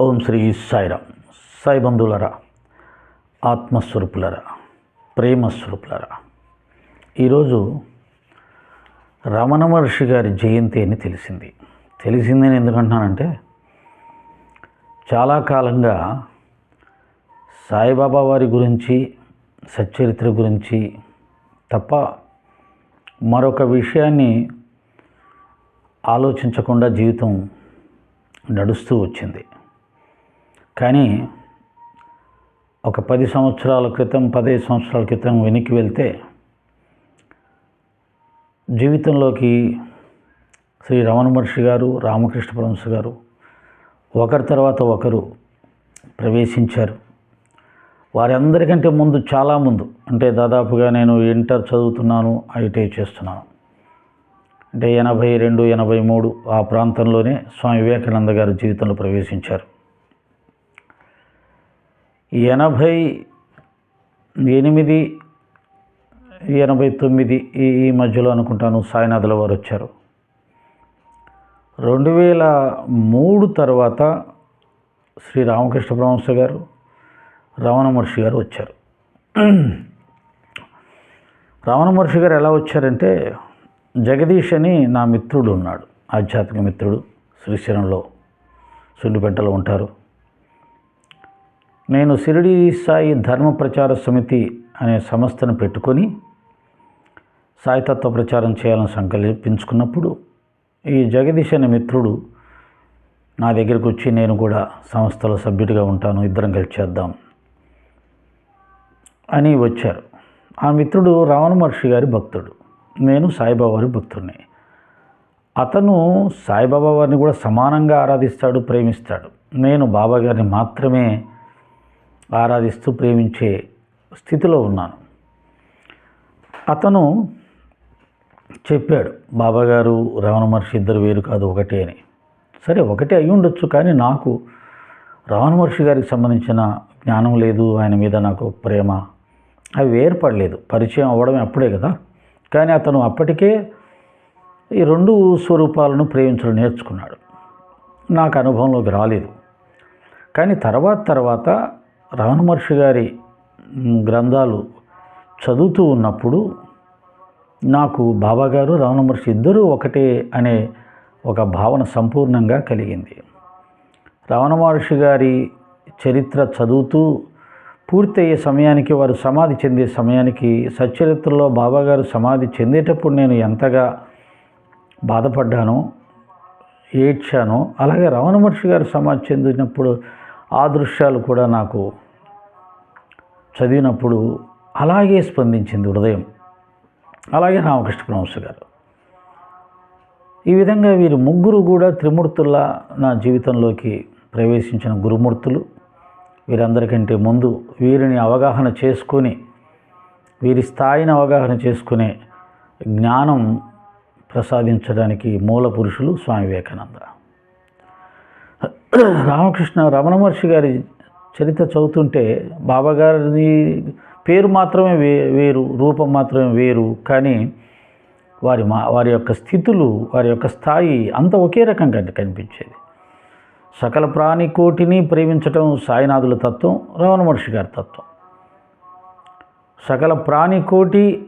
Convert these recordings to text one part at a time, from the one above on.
ఓం శ్రీ సాయిరామ్. సాయి బంధువులరా ఆత్మస్వరూపులరా ప్రేమస్వరూపులరా ఈరోజు రమణ మహర్షి గారి జయంతి అని తెలిసింది. తెలిసిందని ఎందుకంటున్నానంటే చాలా కాలంగా సాయిబాబా వారి గురించి సచ్చరిత్ర గురించి తప్ప మరొక విషయాన్ని ఆలోచించకుండా జీవితం నడుస్తూ వచ్చింది. కానీ ఒక పది సంవత్సరాల క్రితం పదిహేను సంవత్సరాల క్రితం వెనక్కి వెళ్తే జీవితంలోకి శ్రీ రమణ మహర్షి గారు రామకృష్ణ పరమహంస గారు ఒకరి తర్వాత ఒకరు ప్రవేశించారు. వారందరికంటే ముందు చాలా ముందు అంటే దాదాపుగా నేను ఇంటర్ చదువుతున్నాను ఐటీ చేస్తున్నాను. అంటే ఎనభై రెండు ఎనభై మూడు ఆ ప్రాంతంలోనే స్వామి వివేకానంద గారు జీవితంలో ప్రవేశించారు. ఎనభై ఎనిమిది ఎనభై తొమ్మిది ఈ ఈ మధ్యలో అనుకుంటాను సాయినాథుల వారు వచ్చారు. రెండు వేల మూడు తర్వాత శ్రీ రామకృష్ణ పరమహంస గారు రమణ మహర్షి గారు వచ్చారు. రమణ మహర్షి గారు ఎలా వచ్చారంటే జగదీష్ అని నా మిత్రుడు ఉన్నాడు ఆధ్యాత్మిక మిత్రుడు శ్రీశైలంలో సుండిపెంటలో ఉంటారు. నేను షిరిడి సాయి ధర్మ ప్రచార సమితి అనే సంస్థను పెట్టుకొని సాయితత్వ ప్రచారం చేయాలని సంకల్పించుకున్నప్పుడు ఈ జగదీష్ అనే మిత్రుడు నా దగ్గరికి వచ్చి నేను కూడా సంస్థలో సభ్యుడిగా ఉంటాను ఇద్దరం కలిసి చేద్దాం అని వచ్చారు. ఆ మిత్రుడు రావణ మహర్షి గారి భక్తుడు. నేను సాయిబాబా వారి భక్తుడిని. అతను సాయిబాబా వారిని కూడా సమానంగా ఆరాధిస్తాడు ప్రేమిస్తాడు. నేను బాబా గారిని మాత్రమే ఆరాధిస్తూ ప్రేమించే స్థితిలో ఉన్నాను. అతను చెప్పాడు బాబాగారు రమణ మహర్షి ఇద్దరు వేరు కాదు ఒకటే అని. సరే ఒకటే అయి ఉండొచ్చు కానీ నాకు రమణ మహర్షి గారికి సంబంధించిన జ్ఞానం లేదు ఆయన మీద నాకు ప్రేమ అవి ఏర్పడలేదు. పరిచయం అవ్వడం అప్పుడే కదా. కానీ అతను అప్పటికే ఈ రెండు స్వరూపాలను ప్రేమించడం నేర్చుకున్నాడు. నాకు అనుభవంలోకి రాలేదు. కానీ తర్వాత తర్వాత రమణ మహర్షి గారి గ్రంథాలు చదువుతూ ఉన్నప్పుడు నాకు బాబాగారు రమణ మహర్షి ఇద్దరూ ఒకటే అనే ఒక భావన సంపూర్ణంగా కలిగింది. రమణ మహర్షి గారి చరిత్ర చదువుతూ పూర్తయ్యే సమయానికి వారు సమాధి చెందే సమయానికి సచ్చరిత్రలో బాబాగారు సమాధి చెందేటప్పుడు నేను ఎంతగా బాధపడ్డానో ఏడ్చానో అలాగే రమణ మహర్షి గారు సమాధి చెందినప్పుడు ఆ దృశ్యాలు కూడా నాకు చదివినప్పుడు అలాగే స్పందించింది హృదయం. అలాగే రామకృష్ణ పరమహంస గారు. ఈ విధంగా వీరు ముగ్గురు కూడా త్రిమూర్తుల్లా నా జీవితంలోకి ప్రవేశించిన గురుమూర్తులు. వీరందరికంటే ముందు వీరిని అవగాహన చేసుకొని వీరి స్థాయిని అవగాహన చేసుకునే జ్ఞానం ప్రసాదించడానికి మూల పురుషులు స్వామి వివేకానంద. రామకృష్ణ రమణ మహర్షి గారి చరిత్ర చదువుతుంటే బాబాగారి పేరు మాత్రమే వే వేరు రూపం మాత్రమే వేరు. కానీ వారి మా వారి యొక్క స్థితులు వారి యొక్క స్థాయి అంత ఒకే రకంగా కనిపించేది. సకల ప్రాణికోటిని ప్రేమించటం సాయినాథుల తత్వం రమణ మహర్షి గారి తత్వం. సకల ప్రాణికోటి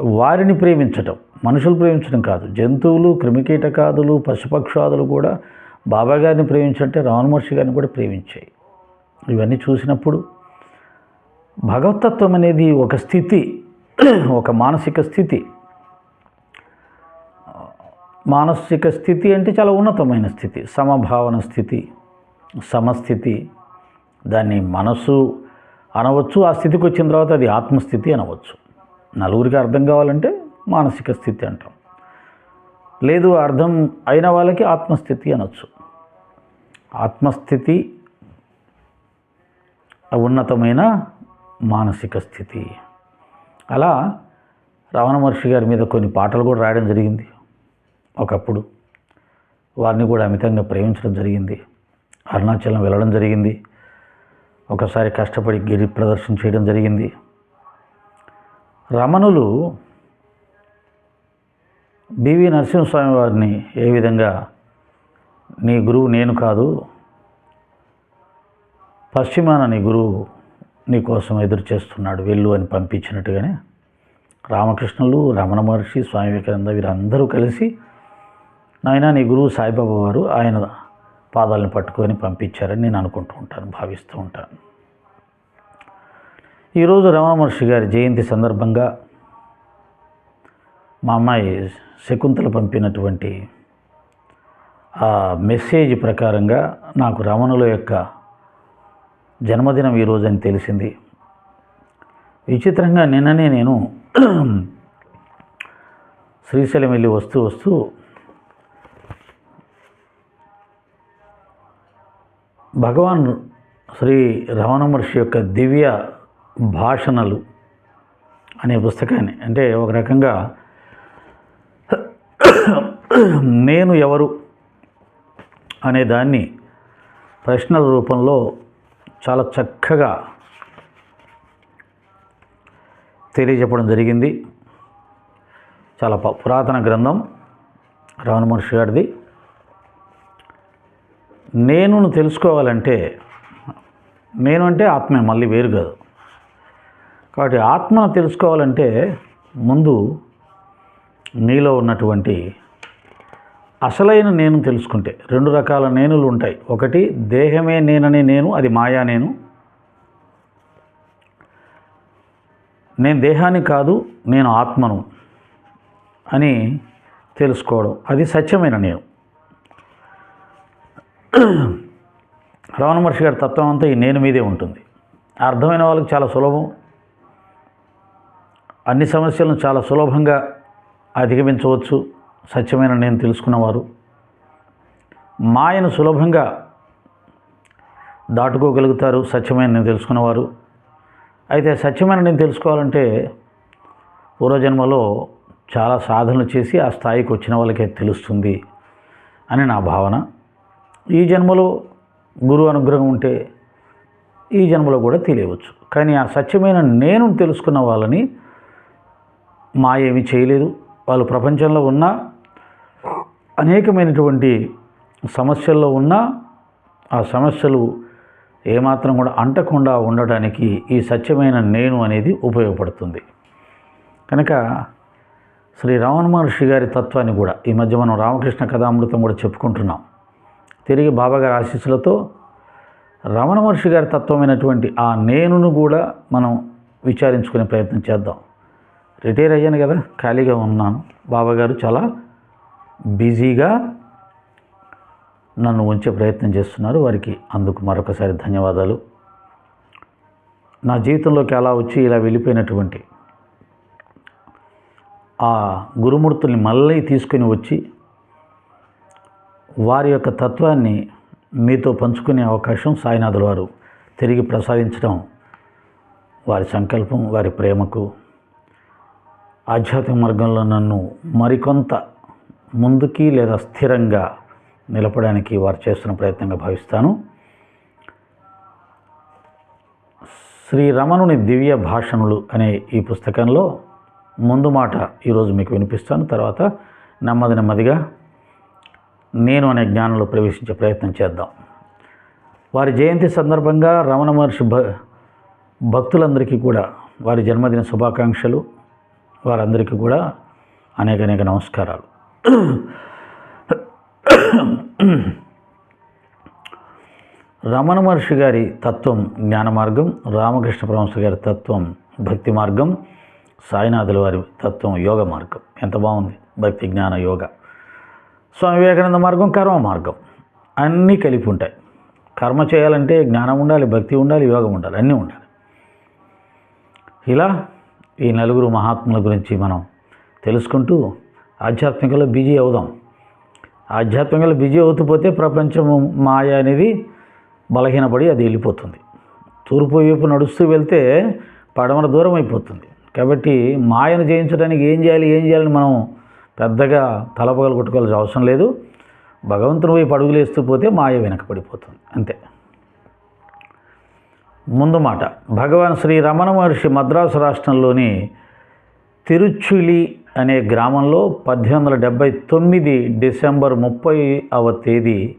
వారిని ప్రేమించటం మనుషులు ప్రేమించడం కాదు. జంతువులు క్రిమికీటకాదులు పశుపక్షాదులు కూడా బాబా గారిని ప్రేమించంటే రమణ మహర్షి గారిని కూడా ప్రేమించాయి. ఇవన్నీ చూసినప్పుడు భగవతత్వం అనేది ఒక స్థితి ఒక మానసిక స్థితి. మానసిక స్థితి అంటే చాలా ఉన్నతమైన స్థితి సమభావన స్థితి సమస్థితి. దాన్ని మనసు అనవచ్చు ఆ స్థితికి వచ్చిన తర్వాత అది ఆత్మస్థితి అనవచ్చు. నలుగురికి అర్థం కావాలంటే మానసిక స్థితి అంటాం. లేదు అర్థం అయిన వాళ్ళకి ఆత్మస్థితి అనొచ్చు. ఆత్మస్థితి ఉన్నతమైన మానసిక స్థితి. అలా రమణ మహర్షి గారి మీద కొన్ని పాటలు కూడా రాయడం జరిగింది. ఒకప్పుడు వారిని కూడా అమితంగా ప్రేమించడం జరిగింది. అరుణాచలం వెళ్ళడం జరిగింది. ఒకసారి కష్టపడి గిరి ప్రదర్శన చేయడం జరిగింది. రమణులు బివి నరసింహస్వామి వారిని ఏ విధంగా నీ గురువు నేను కాదు. పశ్చిమాన నీ గురువు నీ కోసం ఎదురు చేస్తున్నాడు. వెళ్ళు అని పంపించినట్టుగానే రామకృష్ణులు రమణ మహర్షి స్వామి వివేకానంద వీరందరూ కలిసి నాయన నీ గురువు సాయిబాబా వారు ఆయన పాదాలను పట్టుకొని పంపించారని నేను అనుకుంటూ ఉంటాను భావిస్తూ ఉంటాను. ఈరోజు రమణ మహర్షి గారి జయంతి సందర్భంగా మా అమ్మాయి శకుంతల పంపినటువంటి ఆ మెసేజ్ ప్రకారంగా నాకు రమణుల యొక్క జన్మదినం ఈరోజు అని తెలిసింది. విచిత్రంగా నిన్ననే నేను శ్రీశైలం వెళ్ళి వస్తూ వస్తూ భగవాన్ శ్రీ రమణ మహర్షి యొక్క దివ్య భాషణలు అనే పుస్తకాన్ని అంటే ఒక రకంగా నేను ఎవరు అనే దాన్ని ప్రశ్నల రూపంలో చాలా చక్కగా తెలియజెప్పడం జరిగింది. చాలా పురాతన గ్రంథం రావణ మహర్షి గారిది. నేనును తెలుసుకోవాలంటే నేను అంటే ఆత్మే మళ్ళీ వేరు కాదు. కాబట్టి ఆత్మను తెలుసుకోవాలంటే ముందు నీలో ఉన్నటువంటి అసలైన నేను తెలుసుకుంటే రెండు రకాల నేనులు ఉంటాయి. ఒకటి దేహమే నేననే నేను అది మాయా నేను. నేను దేహాన్ని కాదు నేను ఆత్మను అని తెలుసుకోవడం. అది సత్యమైన నేను. రమణ మహర్షి గారి తత్వం అంతా ఈ నేను మీదే ఉంటుంది. అర్థమైన వాళ్ళకి చాలా సులభం. అన్ని సమస్యలను చాలా సులభంగా అధిగమించవచ్చు. సత్యమైన నేను తెలుసుకున్నవారు. మాయను సులభంగా దాటుకోగలుగుతారు సత్యమైన నేను తెలుసుకున్నవారు. అయితే సత్యమైన నేను తెలుసుకోవాలంటే పూర్వజన్మలో చాలా సాధనలు చేసి ఆ స్థాయికి వచ్చిన వాళ్ళకే తెలుస్తుంది అని నా భావన. ఈ జన్మలో గురువు అనుగ్రహం ఉంటే ఈ జన్మలో కూడా తెలియవచ్చు. కానీ ఆ సత్యమైన నేను తెలుసుకున్న వాళ్ళని మా ఏమీ చేయలేదు. వాళ్ళు ప్రపంచంలో ఉన్న అనేకమైనటువంటి సమస్యల్లో ఉన్నా ఆ సమస్యలు ఏమాత్రం కూడా అంటకుండా ఉండడానికి ఈ సత్యమైన నేను అనేది ఉపయోగపడుతుంది. కనుక శ్రీ రావణ మహర్షి గారి తత్వాన్ని కూడా ఈ మధ్య మనం రామకృష్ణ కథామృతం కూడా చెప్పుకుంటున్నాం. తిరిగి బాబాగారి ఆశీస్సులతో రమణ మహర్షి గారి తత్వమైనటువంటి ఆ నేనును కూడా మనం విచారించుకునే ప్రయత్నం చేద్దాం. రిటైర్ అయ్యాను కదా ఖాళీగా ఉన్నాను. బాబాగారు చాలా బిజీగా నన్ను ఉంచే ప్రయత్నం చేస్తున్నారు. వారికి అందుకు మరొకసారి ధన్యవాదాలు. నా జీవితంలోకి అలా వచ్చి ఇలా వెళ్ళిపోయినటువంటి ఆ గురుమూర్తుల్ని మళ్ళీ తీసుకుని వచ్చి వారి యొక్క తత్వాన్ని మీతో పంచుకునే అవకాశం సాయినాథుల వారు తిరిగి ప్రసాదించడం వారి సంకల్పం వారి ప్రేమకు ఆధ్యాత్మిక మార్గంలో నన్ను మరికొంత ముందుకి లేదా స్థిరంగా నిలపడానికి వారు చేస్తున్న ప్రయత్నంగా భావిస్తాను. శ్రీ రమణుని దివ్య భాషణులు అనే ఈ పుస్తకంలో ముందు మాట ఈరోజు మీకు వినిపిస్తాను. తర్వాత నెమ్మది నెమ్మదిగా నేను అనే జ్ఞానంలో ప్రవేశించే ప్రయత్నం చేద్దాం. వారి జయంతి సందర్భంగా రమణ మహర్షి భ భక్తులందరికీ కూడా వారి జన్మదిన శుభాకాంక్షలు. వారందరికీ కూడా అనేక అనేక నమస్కారాలు. రమణ మహర్షి గారి తత్వం జ్ఞాన మార్గం రామకృష్ణ పరమహంస గారి తత్వం భక్తి మార్గం సాయినాథుల వారి తత్వం యోగ మార్గం. ఎంత బాగుంది. భక్తి జ్ఞాన యోగ. స్వామి వివేకానంద మార్గం కర్మ మార్గం. అన్నీ కలిపి ఉంటాయి. కర్మ చేయాలంటే జ్ఞానం ఉండాలి భక్తి ఉండాలి యోగం ఉండాలి అన్నీ ఉండాలి. ఇలా ఈ నలుగురు మహాత్ముల గురించి మనం తెలుసుకుంటూ ఆధ్యాత్మికలో బిజీ అవుదాం. ఆధ్యాత్మికంలో బిజీ అవుతూ పోతే ప్రపంచం మాయ అనేది బలహీనపడి అది వెళ్ళిపోతుంది. తూర్పు వైపు నడుస్తూ వెళ్తే పడమర దూరం అయిపోతుంది. కాబట్టి మాయను జయించడానికి ఏం చేయాలి ఏం చేయాలని మనం పెద్దగా తలపగలు కొట్టుకోవాల్సిన అవసరం లేదు. భగవంతుని వైపు అడుగులు వేస్తూ పోతే మాయ వెనకబడిపోతుంది. అంతే. ముందు మాట. భగవాన్ శ్రీ రమణ మహర్షి మద్రాసు రాష్ట్రంలోని తిరుచులి అనే గ్రామంలో పద్దెనిమిది వందల డెబ్భై తొమ్మిది డిసెంబర్ ముప్పై అవ తేదీ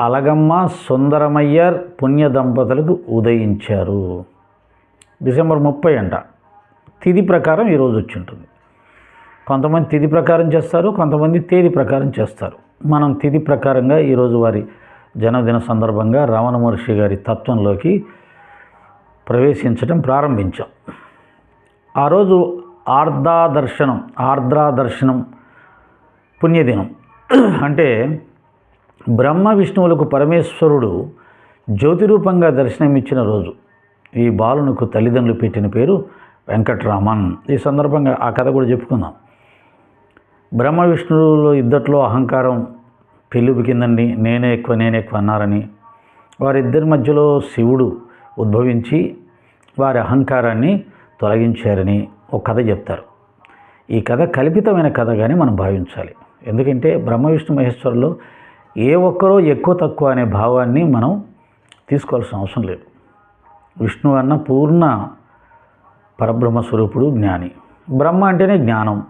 అలగమ్మ సుందరమయ్యర్ పుణ్య దంపతులకు ఉదయించారు. డిసెంబర్ ముప్పై అంట. తిథి ప్రకారం ఈరోజు వచ్చి ఉంటుంది. కొంతమంది తిథి ప్రకారం చేస్తారు కొంతమంది తేదీ ప్రకారం చేస్తారు. మనం తిథి ప్రకారంగా ఈరోజు వారి జన్మదిన సందర్భంగా రమణ మహర్షి గారి తత్వంలోకి ప్రవేశించడం ప్రారంభించాం. ఆ రోజు ఆర్ద్రాదర్శనం దర్శనం దర్శనం పుణ్యదినం. అంటే బ్రహ్మ విష్ణువులకు పరమేశ్వరుడు జ్యోతి రూపంగా దర్శనమిచ్చిన రోజు. ఈ బాలునకు తల్లిదండ్రులు పెట్టిన పేరు వెంకట్రామన్. ఈ సందర్భంగా ఆ కథ కూడా చెప్పుకుందాం. బ్రహ్మ విష్ణువులు ఇద్దట్లో అహంకారం పిలుపు కిందండి. నేనే ఎక్కువ నేనే ఎక్కువ అన్నారని. వారిద్దరి మధ్యలో శివుడు ఉద్భవించి వారి అహంకారాన్ని తొలగించారని. ఒక కథ చెప్తారు. ఈ కథ కల్పితమైన కథగానే మనం భావించాలి. ఎందుకంటే బ్రహ్మ విష్ణు మహేశ్వరులో ఏ ఒక్కరో ఎక్కువ తక్కువ అనే భావాన్ని మనం తీసుకోవాల్సిన అవసరం లేదు. విష్ణు అన్న పూర్ణ పరబ్రహ్మ స్వరూపుడు జ్ఞాని. బ్రహ్మ అంటేనే జ్ఞానం.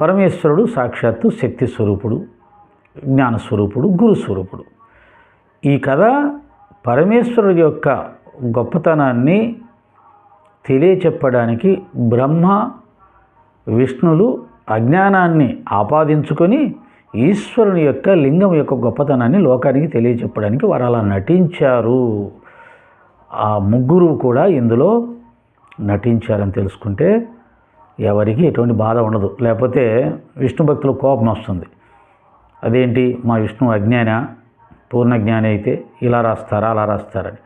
పరమేశ్వరుడు సాక్షాత్తు శక్తి స్వరూపుడు జ్ఞానస్వరూపుడు గురుస్వరూపుడు ఈ కథ పరమేశ్వరుడి యొక్క గొప్పతనాన్ని తెలియచెప్పడానికి బ్రహ్మ విష్ణులు అజ్ఞానాన్ని ఆపాదించుకొని ఈశ్వరుని యొక్క లింగం యొక్క గొప్పతనాన్ని లోకానికి తెలియచెప్పడానికి వారు అలా నటించారు. ఆ ముగ్గురు కూడా ఇందులో నటించారని తెలుసుకుంటే ఎవరికి ఎటువంటి బాధ ఉండదు. లేకపోతే విష్ణు భక్తుల కోపం వస్తుంది. అదేంటి? మా విష్ణు అజ్ఞాన? పూర్ణ జ్ఞాని అయితే ఇలా రాస్తారా అలా రాస్తారని.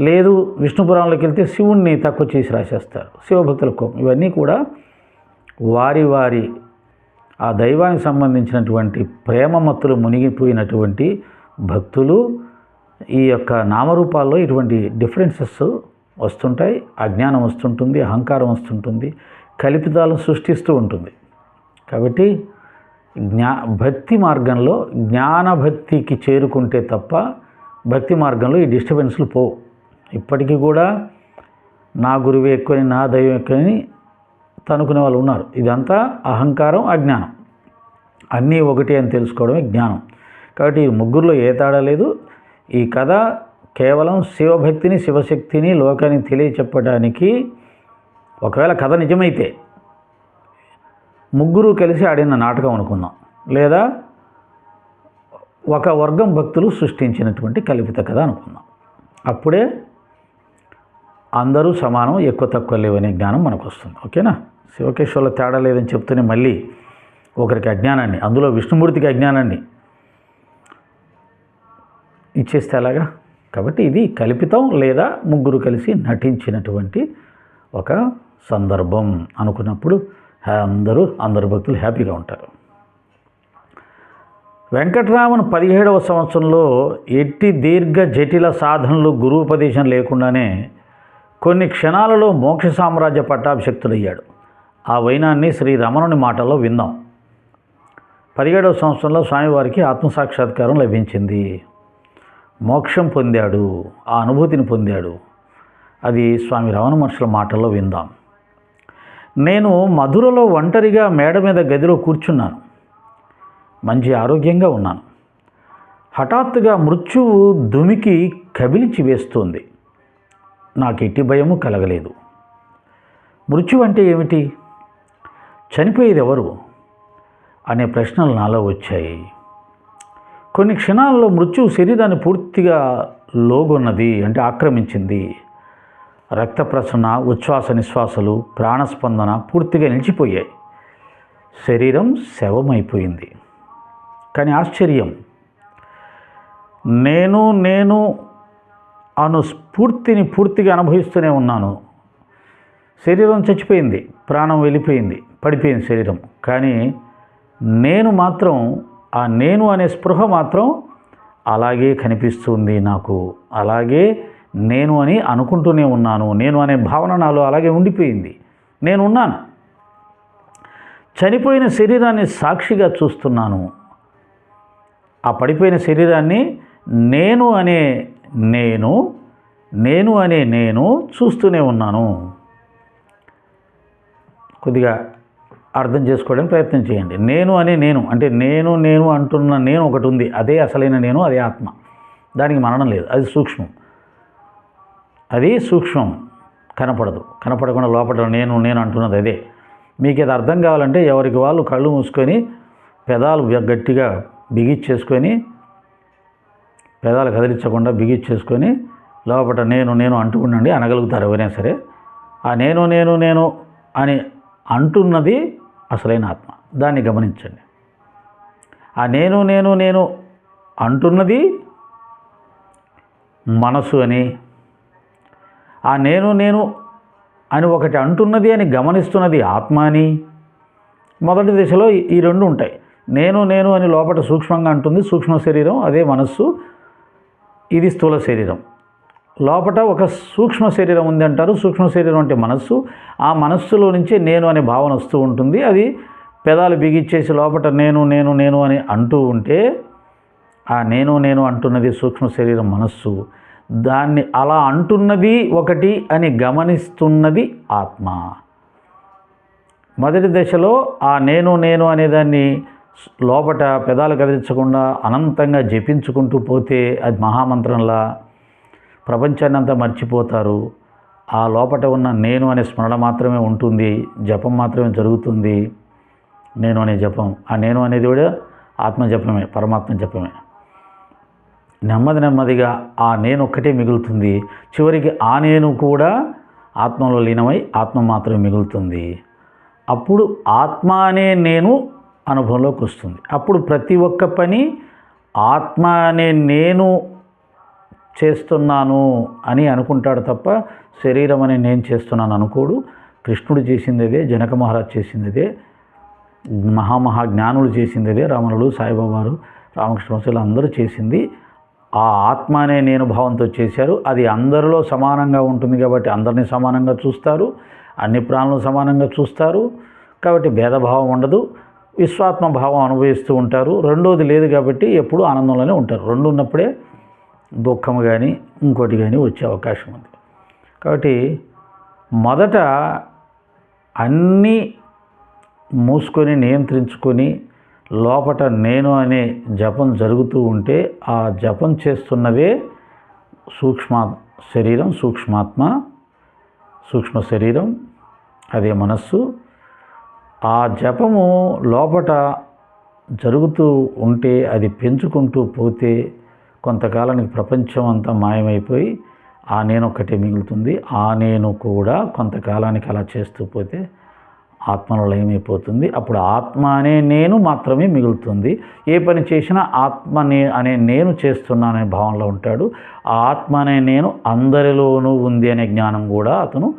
లేదు విష్ణు పురాణంలోకి వెళ్తే శివుణ్ణి తక్కువ చేసి రాసేస్తారు. శివభక్తుల కోపం. ఇవన్నీ కూడా వారి వారి ఆ దైవానికి సంబంధించినటువంటి ప్రేమ మత్తులు మునిగిపోయినటువంటి భక్తులు ఈ యొక్క నామరూపాల్లో ఇటువంటి డిఫరెన్సెస్ వస్తుంటాయి. అజ్ఞానం వస్తుంటుంది అహంకారం వస్తుంటుంది కల్పితాలను సృష్టిస్తూ ఉంటుంది. కాబట్టి జ్ఞా భక్తి మార్గంలో జ్ఞానభక్తికి చేరుకుంటే తప్ప భక్తి మార్గంలో ఈ డిస్టర్బెన్స్లు పోవు. ఇప్పటికీ కూడా నా గురువు ఎక్కువని నా దైవం ఎక్కువని తనుకునే వాళ్ళు ఉన్నారు. ఇదంతా అహంకారం అజ్ఞానం. అన్నీ ఒకటి అని తెలుసుకోవడమే జ్ఞానం. కాబట్టి ఈ ముగ్గురులో ఏ తేడా లేదు. ఈ కథ కేవలం శివభక్తిని శివశక్తిని లోకానికి తెలియచెప్పడానికి ఒకవేళ కథ నిజమైతే ముగ్గురు కలిసి ఆడిన నాటకం అనుకుందాం. లేదా ఒక వర్గం భక్తులు సృష్టించినటువంటి కల్పిత కథ అనుకుందాం. అప్పుడే అందరూ సమానం ఎక్కువ తక్కువ లేవనే జ్ఞానం మనకు వస్తుంది ఓకేనా? శివకేశ్వర్ల తేడా లేదని చెప్తూనే మళ్ళీ ఒకరికి అజ్ఞానాన్ని అందులో విష్ణుమూర్తికి అజ్ఞానాన్ని ఇచ్చేస్తే అలాగా కాబట్టి ఇది కల్పితం లేదా ముగ్గురు కలిసి నటించినటువంటి ఒక సందర్భం అనుకున్నప్పుడు అందరూ అందరు భక్తులు హ్యాపీగా ఉంటారు. వెంకటరామన్ పదిహేడవ సంవత్సరంలో ఎట్టి దీర్ఘ జటిల సాధనలు గురూపదేశం లేకుండానే కొన్ని క్షణాలలో మోక్ష సామ్రాజ్య పట్టాభిషక్తుడయ్యాడు. ఆ వైనాన్ని శ్రీ రమణుని మాటల్లో విందాం పదిహేడవ సంవత్సరంలో స్వామివారికి ఆత్మసాక్షాత్కారం లభించింది. మోక్షం పొందాడు ఆ అనుభూతిని పొందాడు. అది స్వామి రమణ మహర్షుల మాటల్లో విందాం. నేను మధురలో ఒంటరిగా మేడ మీద గదిలో కూర్చున్నాను. మంచి ఆరోగ్యంగా ఉన్నాను. హఠాత్తుగా మృత్యువు దుమికి కబిలిచి వేస్తుంది. నాకు ఎట్టి భయము కలగలేదు. మృత్యు అంటే ఏమిటి? చనిపోయేది ఎవరు అనే ప్రశ్నలు నాలో వచ్చాయి. కొన్ని క్షణాల్లో మృత్యువు శరీరాన్ని పూర్తిగా లోగొన్నది అంటే ఆక్రమించింది. రక్త ప్రసరణ ఉచ్ఛ్వాస నిశ్వాసలు ప్రాణస్పందన పూర్తిగా నిలిచిపోయాయి. శరీరం శవమైపోయింది. కానీ ఆశ్చర్యం. నేను నేను అను స్ఫూర్తిని పూర్తిగా అనుభవిస్తూనే ఉన్నాను. శరీరం చచ్చిపోయింది ప్రాణం వెళ్ళిపోయింది పడిపోయింది శరీరం. కానీ నేను మాత్రం ఆ నేను అనే స్పృహ మాత్రం అలాగే కనిపిస్తుంది నాకు. అలాగే నేను అని అనుకుంటూనే ఉన్నాను. నేను అనే భావన నాలో అలాగే ఉండిపోయింది. నేను ఉన్నాను చనిపోయిన శరీరాన్ని సాక్షిగా చూస్తున్నాను. ఆ పడిపోయిన శరీరాన్ని నేను అనే నేను నేను అనే నేను చూస్తూనే ఉన్నాను. కొద్దిగా అర్థం చేసుకోవడానికి ప్రయత్నం చేయండి. నేను అనే నేను అంటే నేను నేను అంటున్న నేను ఒకటి ఉంది. అదే అసలైన నేను అదే ఆత్మ. దానికి మరణం లేదు. అది సూక్ష్మం. అది సూక్ష్మం. కనపడదు. కనపడకుండా లోపల నేను నేను అంటున్నది అదే. మీకు ఇది అర్థం కావాలంటే ఎవరికి వాళ్ళు కళ్ళు మూసుకొని పెదాలు గట్టిగా బిగిచ్చేసుకొని పేదాలు కదిలించకుండా బిగిచ్చేసుకొని లోపల నేను నేను అంటుకుండండి అనగలుగుతారు ఎవరైనా సరే. ఆ నేను నేను నేను అని అంటున్నది అసలైన ఆత్మ. దాన్ని గమనించండి. ఆ నేను నేను నేను అంటున్నది మనసు అని. ఆ నేను నేను అని ఒకటి అంటున్నది అని గమనిస్తున్నది ఆత్మ అని. మొదటి దశలో ఈ రెండు ఉంటాయి. నేను నేను అని లోపల సూక్ష్మంగా అంటుంది సూక్ష్మ శరీరం అదే మనస్సు ఇది స్థూల శరీరం. లోపట ఒక సూక్ష్మ శరీరం ఉంది అంటారు. సూక్ష్మ శరీరం అంటే మనస్సు. ఆ మనస్సులో నుంచే నేను అనే భావన వస్తూ ఉంటుంది. అది పెదాలు బిగిచ్చేసి లోపట నేను నేను నేను అని అంటూ ఉంటే ఆ నేను నేను అంటున్నది సూక్ష్మ శరీరం మనస్సు. దాన్ని అలా అంటున్నది ఒకటి అని గమనిస్తున్నది ఆత్మ. మొదటి దశలో ఆ నేను నేను అనేదాన్ని లోపట పెదాలు కదిలించకుండా అనంతంగా జపించుకుంటూ పోతే అది మహామంత్రంలా ప్రపంచాన్ని అంతా మర్చిపోతారు. ఆ లోపట ఉన్న నేను అనే స్మరణ మాత్రమే ఉంటుంది. జపం మాత్రమే జరుగుతుంది. నేను అనే జపం. ఆ నేను అనేది కూడా ఆత్మ జపమే పరమాత్మ జపమే. నెమ్మది నెమ్మదిగా ఆ నేను ఒక్కటే మిగులుతుంది. చివరికి ఆ నేను కూడా ఆత్మలో లీనమై ఆత్మ మాత్రమే మిగులుతుంది. అప్పుడు ఆత్మ అనే నేను అనుభవంలోకి వస్తుంది. అప్పుడు ప్రతి ఒక్క పని ఆత్మ అనే నేను చేస్తున్నాను అని అనుకుంటాడు తప్ప శరీరం అని నేను చేస్తున్నాను అనుకోడు. కృష్ణుడు చేసింది అదే జనక మహారాజ్ చేసింది అదే మహామహాజ్ఞానులు చేసింది అదే రామణులు సాయిబాబారు రామకృష్ణ అందరూ చేసింది. ఆ ఆత్మ అనే నేను భావంతో చేశారు. అది అందరిలో సమానంగా ఉంటుంది కాబట్టి అందరినీ సమానంగా చూస్తారు. అన్ని ప్రాణులను సమానంగా చూస్తారు. కాబట్టి భేదభావం ఉండదు. విశ్వాత్మ భావం అనుభవిస్తూ ఉంటారు. రెండోది లేదు కాబట్టి ఎప్పుడూ ఆనందంలోనే ఉంటారు. రెండు ఉన్నప్పుడే దుఃఖం కానీ ఇంకోటి కానీ వచ్చే అవకాశం ఉంది. కాబట్టి మొదట అన్నీ మూసుకొని నియంత్రించుకొని లోపట నేను అనే జపం జరుగుతూ ఉంటే ఆ జపం చేస్తున్నదే సూక్ష్మ శరీరం సూక్ష్మాత్మ సూక్ష్మ శరీరం అదే మనస్సు ఆ జపము లోపట జరుగుతూ ఉంటే అది పెంచుకుంటూ పోతే కొంతకాలానికి ప్రపంచం అంతా మాయమైపోయి ఆ నేను ఒక్కటే మిగులుతుంది. ఆ నేను కూడా కొంతకాలానికి అలా చేస్తూ పోతే ఆత్మలో లయమైపోతుంది. అప్పుడు ఆత్మ అనే నేను మాత్రమే మిగులుతుంది. ఏ పని చేసినా ఆత్మ నే అనే నేను చేస్తున్నాననే భావనలో ఉంటాడు. ఆ ఆత్మ అనే నేను అందరిలోనూ ఉంది అనే జ్ఞానం కూడా అతను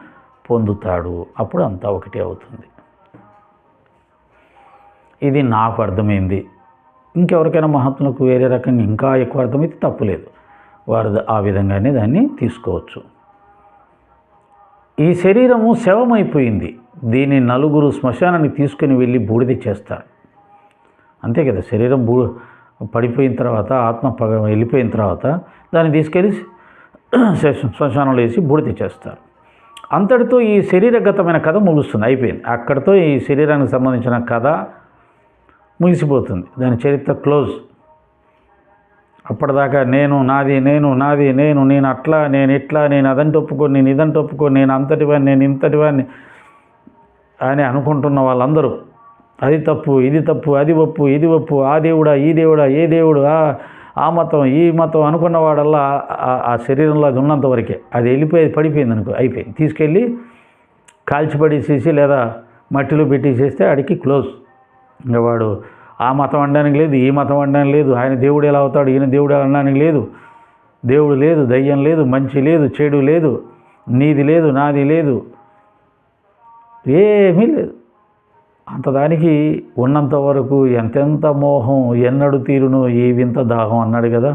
పొందుతాడు. అప్పుడు అంతా ఒకటే అవుతుంది. ఇది నాకు అర్థమైంది. ఇంకెవరికైనా మహాత్ములకు వేరే రకంగా ఇంకా ఎక్కువ అర్థమైతే తప్పులేదు వారు ఆ విధంగానే దాన్ని తీసుకోవచ్చు. ఈ శరీరము శవమైపోయింది. దీన్ని నలుగురు శ్మశానానికి తీసుకుని వెళ్ళి బూడిద చేస్తారు. అంతే కదా శరీరం బూ పడిపోయిన తర్వాత ఆత్మ పగ వెళ్ళిపోయిన తర్వాత దాన్ని తీసుకెళ్ళి శ్మశానంలో వేసి బూడిద చేస్తారు. అంతటితో ఈ శరీరగతమైన కథ ముగుస్తుంది అయిపోయింది. అక్కడితో ఈ శరీరానికి సంబంధించిన కథ ముగిసిపోతుంది. దాని చరిత్ర క్లోజ్. అప్పటిదాకా నేను నాది నేను నాది నేను నేను అట్లా నేను ఇట్లా నేను అదంటే ఒప్పుకొని నేను ఇదంటే ఒప్పుకొని నేను అంతటివాడిని నేను ఇంతటివాడిని అని అనుకుంటున్న వాళ్ళందరూ అది తప్పు ఇది తప్పు అది ఒప్పు ఇది ఒప్పు ఆ దేవుడా ఈ దేవుడా ఏ దేవుడు ఆ ఆ మతం ఈ మతం అనుకున్న వాడల్లా ఆ- ఆ శరీరంలో అది ఉన్నంత వరకే. అది వెళ్ళిపోయి పడిపోయింది అనుకో అయిపోయింది. తీసుకెళ్ళి కాల్చిపడేసేసి లేదా మట్టిలో పెట్టేసేస్తే అడికి క్లోజ్. ఇంకా వాడు ఆ మతం అనడానికి లేదు ఈ మతం అనడానికి లేదు ఆయన దేవుడు ఎలా అవుతాడు ఈయన దేవుడు ఎలా అనడానికి లేదు. దేవుడు లేదు దయ్యం లేదు మంచి లేదు చెడు లేదు నీది లేదు నాది లేదు ఏమీ లేదు. అంతదానికి ఉన్నంత వరకు ఎంతెంత మోహం ఎన్నడు తీరును ఈ వింత దాహం అన్నాడు కదా.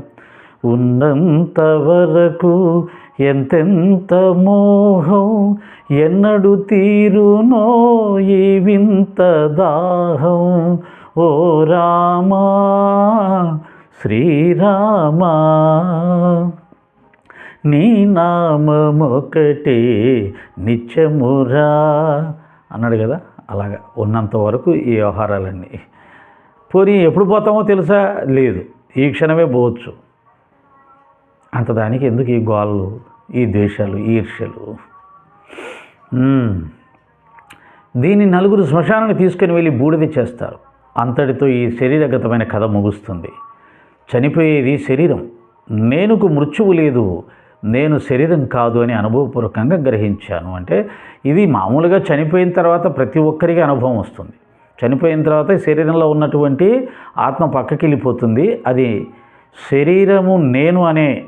ఉన్నంత వరకు ఎంతెంత మోహం ఎన్నడు తీరునో ఈ వింత దాహం. ఓ రామా శ్రీరామా నీ నామమొకటే నిత్యమురా అన్నాడు కదా. అలాగా ఉన్నంత వరకు ఈ వ్యవహారాలన్నీ. పోనీ ఎప్పుడు పోతామో తెలుసా? లేదు. ఈ క్షణమే పోవచ్చు. అంత దానికి ఎందుకు ఈ గోళ్ళు ఈ ద్వేషాలు ఈర్ష్యలు? దీన్ని నలుగురు శ్మశానానికి తీసుకుని వెళ్ళి బూడిద చేస్తారు. అంతటితో ఈ శరీరగతమైన కథ ముగుస్తుంది. చనిపోయేది శరీరం. నేనుకు మృత్యువు లేదు. నేను శరీరం కాదు అని అనుభవపూర్వకంగా గ్రహించాను. అంటే ఇది మామూలుగా చనిపోయిన తర్వాత ప్రతి ఒక్కరికి అనుభవం వస్తుంది. చనిపోయిన తర్వాత శరీరంలో ఉన్నటువంటి ఆత్మ పక్కకి వెళ్ళిపోతుంది. అది శరీరము నేను అనే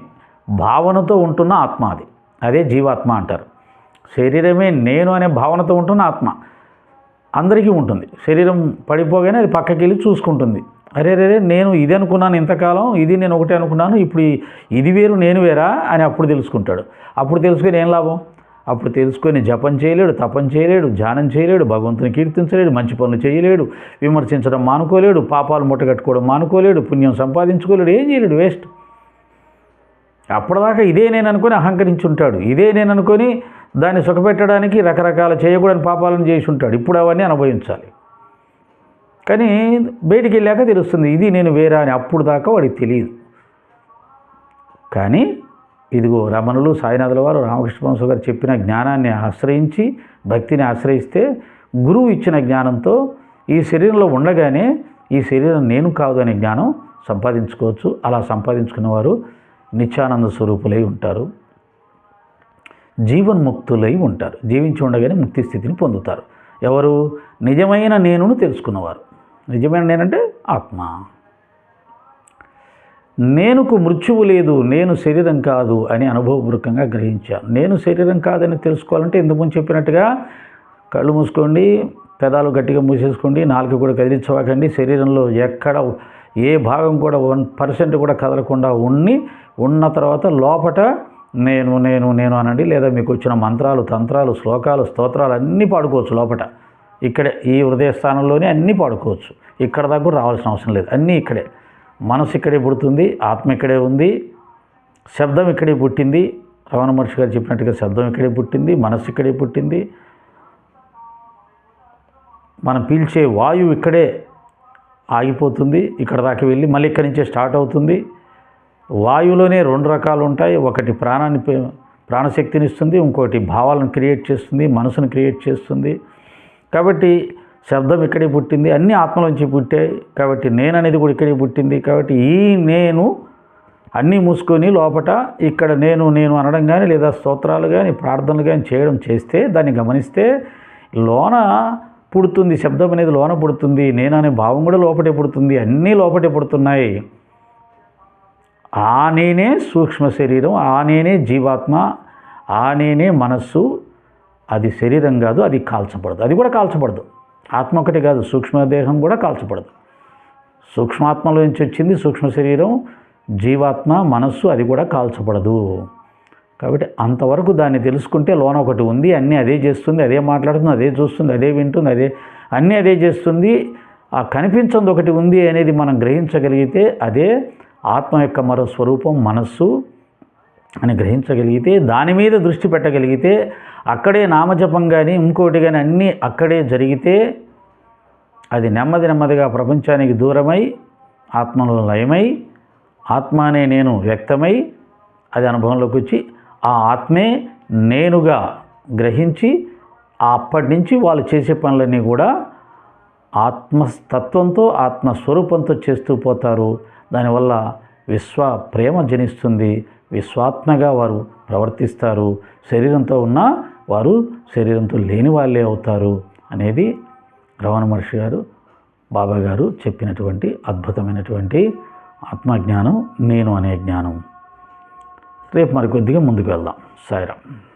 భావనతో ఉంటున్న ఆత్మ అది. అదే జీవాత్మ అంటారు. శరీరమే నేను అనే భావనతో ఉంటున్న ఆత్మ అందరికీ ఉంటుంది. శరీరం పడిపోగానే అది పక్కకి వెళ్ళి చూసుకుంటుంది. అరే రే నేను ఇది అనుకున్నాను ఇంతకాలం ఇది నేను ఒకటే అనుకున్నాను ఇప్పుడు ఇది వేరు నేను వేరా అని అప్పుడు తెలుసుకుంటాడు. అప్పుడు తెలుసుకొని ఏం లాభం? అప్పుడు తెలుసుకొని జపం చేయలేడు తపం చేయలేడు ధ్యానం చేయలేడు భగవంతుని కీర్తించలేడు మంచి పనులు చేయలేడు విమర్శించడం మానుకోలేడు పాపాలు ముట్టగట్టుకోవడం మానుకోలేడు పుణ్యం సంపాదించుకోలేడు ఏం చేయలేడు వేస్ట్. అప్పటిదాకా ఇదే నేను అనుకొని అహంకరించి ఉంటాడు ఇదే నేను అనుకొని దాన్ని సుఖపెట్టడానికి రకరకాల చేయకూడని పాపాలను చేసి ఉంటాడు ఇప్పుడు అవన్నీ అనుభవించాలి. కానీ బయటికి వెళ్ళాక తెలుస్తుంది ఇది నేను వేరా అని అప్పుడు దాకా వాడికి తెలియదు. కానీ ఇదిగో రమణులు సాయినాథుల వారు రామకృష్ణ వంశ గారు చెప్పిన జ్ఞానాన్ని ఆశ్రయించి భక్తిని ఆశ్రయిస్తే గురువు ఇచ్చిన జ్ఞానంతో ఈ శరీరంలో ఉండగానే ఈ శరీరం నేను కాదు అనే జ్ఞానం సంపాదించుకోవచ్చు. అలా సంపాదించుకున్న వారు నిత్యానంద స్వరూపులై ఉంటారు. జీవన్ముక్తులై ఉంటారు. జీవించి ఉండగానే ముక్తి స్థితిని పొందుతారు. ఎవరు? నిజమైన నేనును తెలుసుకున్నవారు. నిజమైన నేనంటే ఆత్మ. నేనుకు మృత్యువు లేదు నేను శరీరం కాదు అని అనుభవపూర్వకంగా గ్రహించాను నేను శరీరం కాదని తెలుసుకోవాలంటే ఇంతకుముందు చెప్పినట్టుగా కళ్ళు మూసుకోండి పెదాలు గట్టిగా మూసేసుకోండి నాలుగు కూడా కదిలించవాకండి శరీరంలో ఎక్కడ ఏ భాగం కూడా వన్ పర్సెంట్ కూడా కదలకుండా ఉండి ఉన్న తర్వాత లోపట నేను నేను నేను అనండి లేదా మీకు వచ్చిన మంత్రాలు తంత్రాలు శ్లోకాలు స్తోత్రాలు అన్నీ పాడుకోవచ్చు లోపట. ఇక్కడే ఈ హృదయ స్థానంలోనే అన్నీ పాడుకోవచ్చు. ఇక్కడ దాకా కూడా రావాల్సిన అవసరం లేదు. అన్నీ ఇక్కడే. మనసు ఇక్కడే పుడుతుంది ఆత్మ ఇక్కడే ఉంది శబ్దం ఇక్కడే పుట్టింది. రమణ మహర్షి గారు చెప్పినట్టుగా శబ్దం ఇక్కడే పుట్టింది మనసు ఇక్కడే పుట్టింది. మనం పీల్చే వాయువు ఇక్కడే ఆగిపోతుంది ఇక్కడ దాకా వెళ్ళి మళ్ళీ ఇక్కడి నుంచే స్టార్ట్ అవుతుంది. వాయువులోనే రెండు రకాలు ఉంటాయి. ఒకటి ప్రాణాన్ని ప్రాణశక్తిని ఇస్తుంది ఇంకోటి భావాలను క్రియేట్ చేస్తుంది మనసును క్రియేట్ చేస్తుంది. కాబట్టి శబ్దం ఇక్కడే పుట్టింది అన్ని ఆత్మలోంచి పుట్టాయి కాబట్టి నేను అనేది కూడా ఇక్కడే పుట్టింది. కాబట్టి ఈ నేను అన్నీ మూసుకొని లోపట ఇక్కడ నేను నేను అనడం కానీ లేదా స్తోత్రాలు కానీ ప్రార్థనలు కానీ చేయడం చేస్తే దాన్ని గమనిస్తే లోన పుడుతుంది శబ్దం అనేది లోన పుడుతుంది నేను అనే భావం కూడా లోపటే పుడుతుంది అన్నీ లోపటే పుడుతున్నాయి. ఆ నేనే సూక్ష్మ శరీరం ఆ నేనే జీవాత్మ ఆ నేనే మనస్సు అది శరీరం కాదు అది కాల్చబడదు. అది కూడా కాల్చబడదు. ఆత్మ ఒకటి కాదు సూక్ష్మదేహం కూడా కాల్చబడదు. సూక్ష్మాత్మలో నుంచి వచ్చింది సూక్ష్మ శరీరం జీవాత్మ మనస్సు అది కూడా కాల్చబడదు. కాబట్టి అంతవరకు దాన్ని తెలుసుకుంటే లోన ఒకటి ఉంది అన్నీ అదే చేస్తుంది అదే మాట్లాడుతుంది అదే చూస్తుంది అదే వింటుంది అదే అన్నీ అదే చేస్తుంది. ఆ కనిపించింది ఒకటి ఉంది అనేది మనం గ్రహించగలిగితే అదే ఆత్మ యొక్క మరో స్వరూపం మనస్సు అని గ్రహించగలిగితే దాని మీద దృష్టి పెట్టగలిగితే అక్కడే నామజపం కానీ ఇంకోటి కానీ అన్నీ అక్కడే జరిగితే అది నెమ్మది నెమ్మదిగా ప్రపంచానికి దూరమై ఆత్మలో లయమై ఆత్మ అనే నేను వ్యక్తమై అది అనుభవంలోకి వచ్చి ఆ ఆత్మే నేనుగా గ్రహించి అప్పటి నుంచి వాళ్ళు చేసే పనులన్నీ కూడా ఆత్మతత్వంతో ఆత్మస్వరూపంతో చేస్తూ పోతారు. దానివల్ల విశ్వ ప్రేమ జనిస్తుంది. విశ్వాత్మగా వారు ప్రవర్తిస్తారు. శరీరంతో ఉన్న వారు శరీరంతో లేని వాళ్ళే అవుతారు అనేది రమణ మహర్షి గారు బాబా గారు చెప్పినటువంటి అద్భుతమైనటువంటి ఆత్మజ్ఞానం నేను అనే జ్ఞానం. రేపు మరికొద్దిగా ముందుకు వెళ్దాం. సాయిరామ్.